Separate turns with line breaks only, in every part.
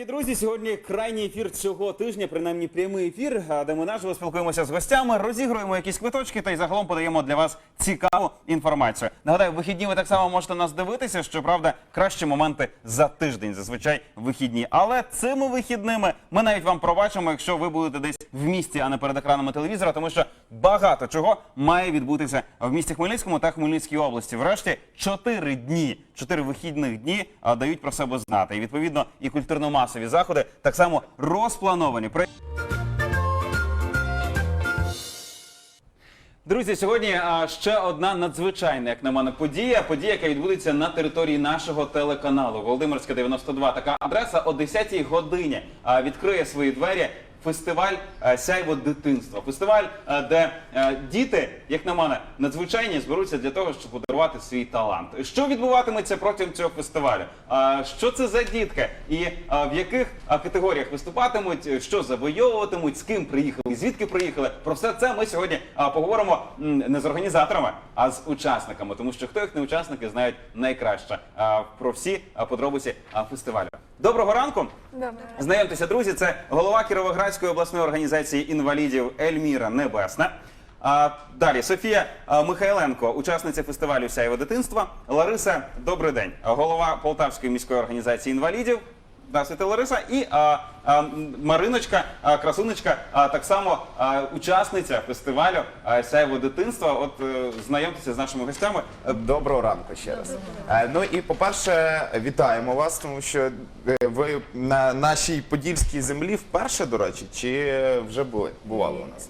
Дорогі друзі, сьогодні крайній ефір цього тижня, принаймні прямий ефір, де ми наживо спілкуємося з гостями, розігруємо якісь квиточки та й загалом подаємо для вас цікаву інформацію. Нагадаю, вихідні ви так само можете нас дивитися. Щоправда, кращі моменти за тиждень, зазвичай вихідні. Але цими вихідними ми навіть вам пробачимо, якщо ви будете десь в місті, а не перед екранами телевізора, тому що багато чого має відбутися в місті Хмельницькому та Хмельницькій області. Врешті чотири дні, чотири вихідних дні дають про себе знати. І відповідно і культурно-масові заходи так само розплановані. Друзі, сьогодні ще одна надзвичайна, як на мене, подія. Подія, яка відбудеться на території нашого телеканалу. Володимирська 92. Така адреса о 10-й годині відкриє свої двері. Фестиваль е, сяйво дитинства. Фестиваль, е, де е, діти, як на мене, надзвичайні зберуться для того, щоб подарувати свій талант. Що відбуватиметься протягом цього фестивалю? Що це за дітки? І в яких категоріях виступатимуть, що завойовуватимуть, з ким приїхали, звідки приїхали? Про все це ми сьогодні поговоримо не з організаторами, а з учасниками, тому що хто їх не учасники знають найкраще про всі подробиці фестивалю. Доброго ранку.
Добре.
Знайомтеся, друзі, це голова Кіровоградської обласної організації інвалідів Ельміра Небесна. А, далі Софія а, Михайленко, учасниця фестивалю Сяєво дитинства. Лариса, добрий день. Голова Полтавської міської організації інвалідів. Здравствуйте, Лариса. І а, а, Мариночка, а, красунечка, а, так само а, учасниця фестивалю а, Сяєве дитинства. От е, знайомтеся з нашими гостями.
Доброго ранку ще раз. Е, Ну і по-перше, вітаємо вас, тому що е, ви на нашій подільській землі вперше, до речі, чи вже були бували у нас?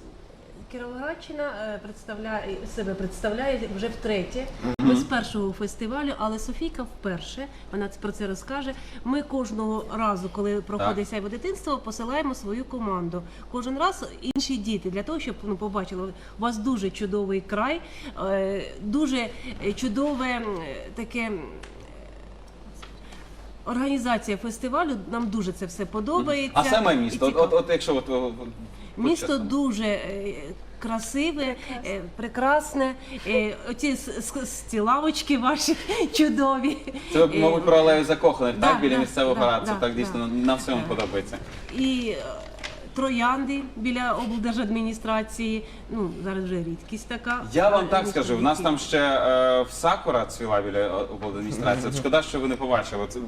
Кіровоградщина е, представляє себе представляє вже втретє. Ми з першого фестивалю, але Софійка вперше. Вона про це розкаже. Ми кожного разу, коли проходить сяйво дитинство, посилаємо свою команду. Кожен раз інші діти для того, щоб ну побачили, у вас дуже чудовий край, е, дуже чудове таке. Організація фестивалю нам дуже це все подобається.
А саме місто, от, от, от якщо от,
Місто дуже е, красиве, е, прекрасне. Е, Оці с- с- с- ці лавочки ваші чудові.
Це, мабуть, про алею закоханих,
да,
так? Біля
да,
місцевого
да. Да,
так дійсно
да.
нам всьому подобається.
І троянди біля облдержадміністрації. Ну, зараз вже рідкість така.
Я вам так скажу, в нас там ще е, в Сакура цвіла біля обладміністрації. От Шкода, що ви не побачили. Це,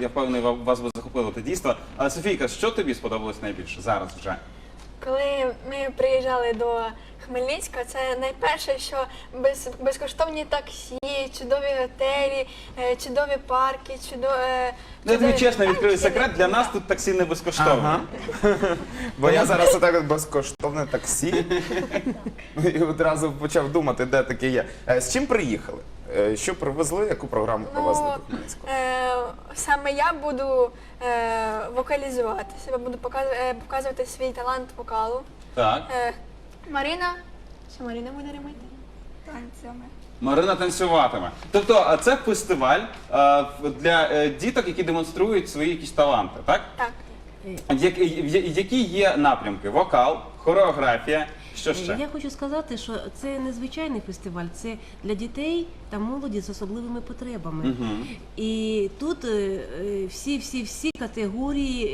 я впевнений, ва- вас би захопило те дійство. Але Софійка, що тобі сподобалось найбільше зараз вже?
Коли ми приїжджали до Хмельницька, це найперше, що без, безкоштовні таксі, чудові готелі, е, чудові парки, чудові.
Ну, я тобі чесно відкрию секрет, для нас тут таксі не безкоштовне.
Ага. Бо я зараз отак от безкоштовне таксі. І одразу почав думати, де таке є. Е, З чим приїхали? Е, Що привезли, яку програму привезли до Хмельницького?
Е, саме я буду е, вокалізувати себе, буду показувати, е, показувати свій талант вокалу.
Так.
Е, Марина. Що Марина буде робити?
танцями.
Марина танцюватиме. Тобто, а це фестиваль е, в- для е, діток, які демонструють свої якісь таланти, так?
Так.
Як- я- Які є напрямки? Вокал, хореографія, що ще?
Я хочу сказати, що це незвичайний фестиваль, це для дітей та молоді з особливими потребами.
Мгм.
І тут е, е, всі категорії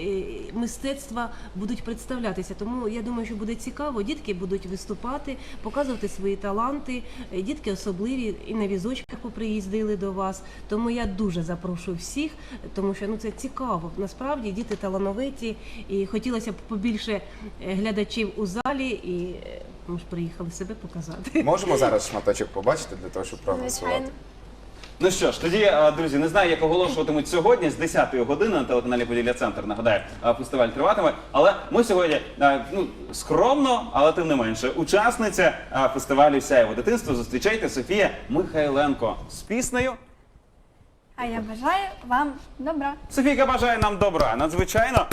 е, мистецтва будуть представлятися. Тому я думаю, що буде цікаво. Дітки будуть виступати, показувати свої таланти. Е, Дітки особливі і на візочках поприїздили до вас. Тому я дуже запрошую всіх, тому що ну це цікаво. Насправді діти талановиті, і хотілося б побільше е, глядачів у залі, і е, ми ж приїхали себе показати.
Можемо зараз шматочок побачити для того, щоб проголосувати?
Звичайно.
Ну що ж, тоді, е, друзі, не знаю, як оголошуватимуть сьогодні з 10-ї години на телеканалі Поділля Центр. Нагадаю, е, фестиваль триватиме. Але ми сьогодні е, ну скромно, але тим не менше, учасниця фестивалю Сяєво дитинство. Зустрічайте Софія Михайленко з піснею.
А я бажаю вам добра.
Софійка бажає нам добра. Надзвичайно.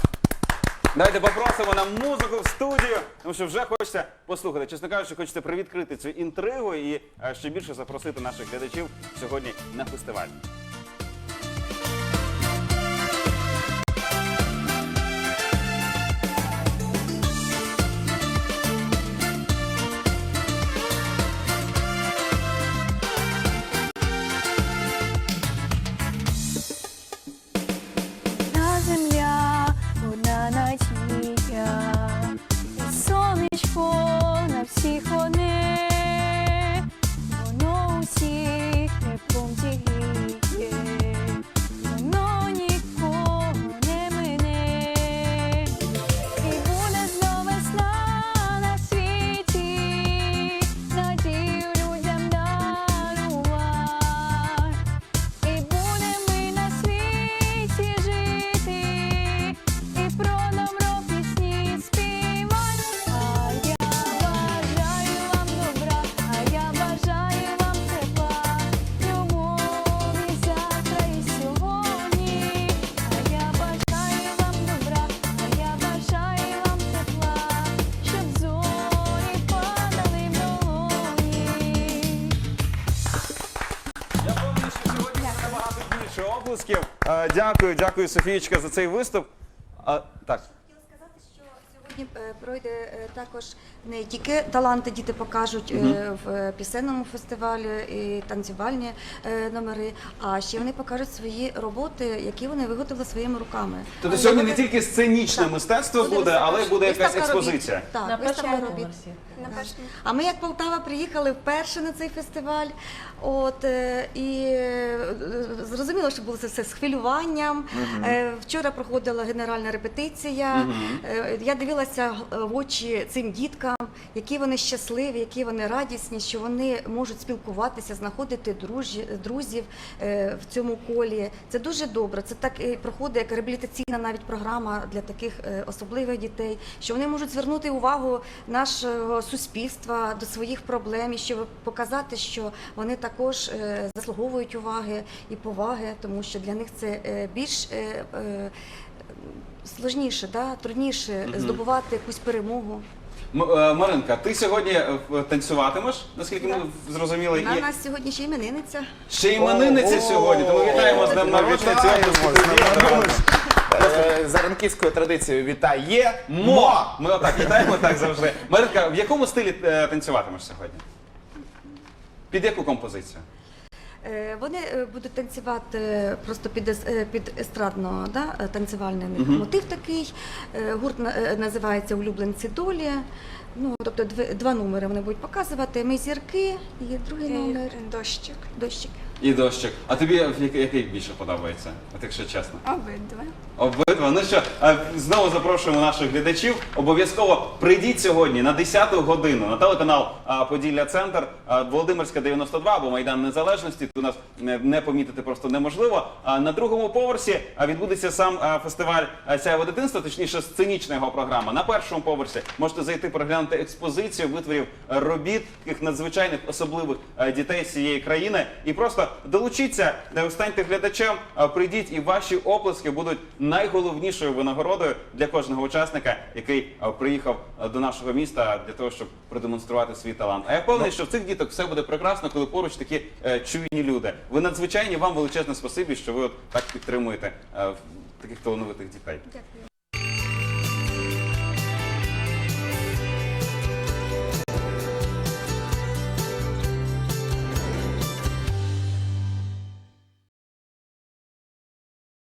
Давайте попросимо нам музику в студію, тому що вже хочеться послухати. Чесно кажучи, хочеться привідкрити цю інтригу і е, ще більше запросити наших глядачів сьогодні на фестиваль. Оплесків. Е, Дякую, дякую, Софієчка, за цей виступ. А, так.
Сьогодні е, пройде е, також не тільки таланти діти покажуть е, в пісенному фестивалі і танцювальні номери, а ще вони покажуть свої роботи, які вони виготовили своїми руками.
Тобто сьогодні не тільки сценічне
Так,
мистецтво буде,
виставка-
але буде якась
виставка робіт.
експозиція.
Так,
На
виставка
першому
робіт.
На.
А ми, як Полтава, приїхали вперше на цей фестиваль. От і зрозуміло, що було це все з хвилюванням. Е, Вчора проходила генеральна репетиція. Е, Я дивилася е, в очі цим діткам, які вони щасливі, які вони радісні, що вони можуть спілкуватися, знаходити друзів е, в цьому колі. Це дуже добре. Це так і проходить як реабілітаційна навіть програма для таких е, особливих дітей, що вони можуть звернути увагу нашого суспільства до своїх проблем щоб показати, що вони також заслуговують уваги і поваги, тому що для них це більш сложніше, да? трудніше здобувати якусь перемогу.
М- е, Маринка, ти сьогодні е, в- танцюватимеш, наскільки ми зрозуміли,
На
і
нас сьогодні ще іменинниця.
ще іменинниця сьогодні. Тому вітаємо з днем народження.
Вітаємо з днем народження. Е, За ранківською традицією вітає
Мо! Ми отак вітаємо так завжди. Маринка, в якому стилі е, танцюватимеш сьогодні? Під яку композицію?
Е, Вони е, будуть танцювати просто під, е, під естрадно да, танцювальний uh -huh. мотив такий. Гурт на- називається Улюбленці долі. Ну, тобто дві- два номери вони будуть показувати. Ми зірки і другий номер
дощик.
дощик.
І дощик. А тобі який, який більше подобається? От якщо чесно.
Обидва.
Обидва. Ну що, е, знову запрошуємо наших глядачів. Обов'язково прийдіть сьогодні на 10 годину на телеканал е, Поділля Центр, е, Володимирська 92 або Майдан Незалежності. Тут нас е, не помітити просто неможливо. А на другому поверсі е, відбудеться сам е, фестиваль е, Сяєво дитинства, точніше сценічна його програма. На першому поверсі можете зайти переглянути експозицію витворів е, робіт таких надзвичайних особливих е, дітей з цієї країни. І просто долучіться, станьте глядачем, прийдіть, і ваші оплески будуть найголовнішою винагородою для кожного учасника, який приїхав до нашого міста для того, щоб продемонструвати свій талант. А я впевнений, що в цих діток все буде прекрасно, коли поруч такі е, чуйні люди. Ви надзвичайні, вам величезне спасибі, що ви от так підтримуєте е, таких талановитих дітей.